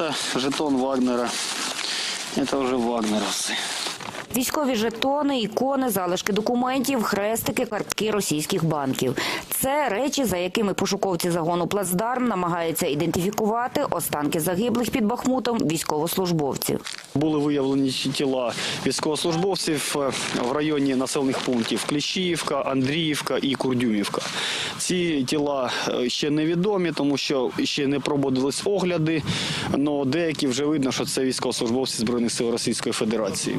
это жетон Вагнера. Это уже вагнеровцы. Військові жетони, ікони, залишки документів, хрестики, картки російських банків. Це речі, за якими пошуковці загону Плацдарм намагаються ідентифікувати останки загиблих під Бахмутом військовослужбовців. Були виявлені тіла військовослужбовців е, в районі населених пунктів Кліщіївка, Андріївка і Курдюмівка. Ці тіла е, ще невідомі, тому що ще не проводились огляди. але деякі вже видно, що це військовослужбовці збройних сил Російської Федерації.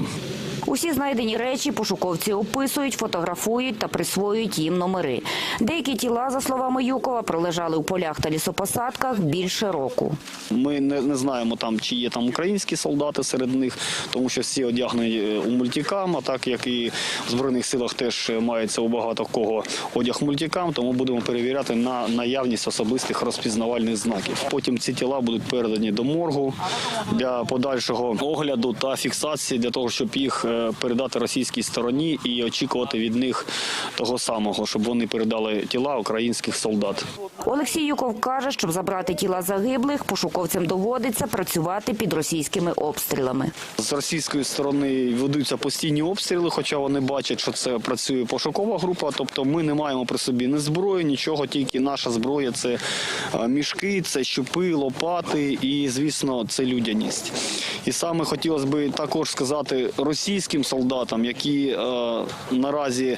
Усі знайдені речі пошуковці описують, фотографують та присвоюють їм номери. Деякі тіла, за словами Юкова, пролежали у полях та лісопосадках більше року. Ми не, не знаємо там, чи є там українські солдати серед них, тому що всі одягнені е, у мультикам, а так як і в збройних силах теж мається у багато кого одяг мультикам, тому будемо перевіряти на наявність особистих розпізнавальних знаків. Потім ці тіла будуть передані до моргу для подальшого огляду та фіксації для того, щоб їх е, передати російській стороні і очікувати від них того самого, щоб вони передали тіла українських солдат. Олексій Юков каже, щоб забрати тіла загиблих, пошуковцям доводиться працювати під російськими обстрілами. З російської сторони ведуться постійні обстріли, хоча вони бачать, що це працює пошукова група. Тобто ми не маємо при собі ні зброї, нічого, тільки наша зброя це е, мішки, це щупи, лопати і, звісно, це людяність. І саме хотілося б також сказати російським солдатам, які е, наразі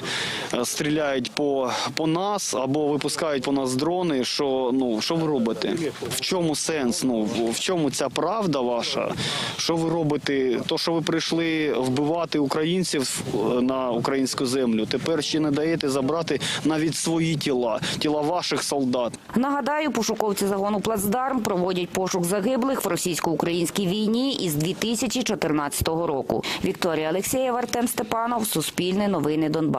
е, стріляють по, по нас або випускають по нас дрони. Що ну що ви робите? В чому сенс? Ну в- чому ця правда ваша? Що ви робите? То, що ви прийшли вбивати українців е, на українську землю, тепер ще не даєте забрати навіть свої тіла, тіла ваших солдат. Нагадаю, пошуковці загону Плацдарм проводять пошук загиблих в російсько-українській війні із 2014 року. Вікторія Алексєєва, Артем Степанов, Суспільне новини Донбас.